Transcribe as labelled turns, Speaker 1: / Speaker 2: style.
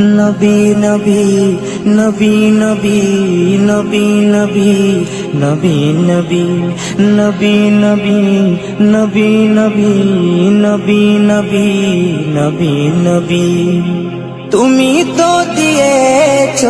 Speaker 1: নবী নবী নবী নবী নবী নবী নবী নবী নবী নবী নবী নবী নবী নবী নবী নবী তুমি তো দিয়েছ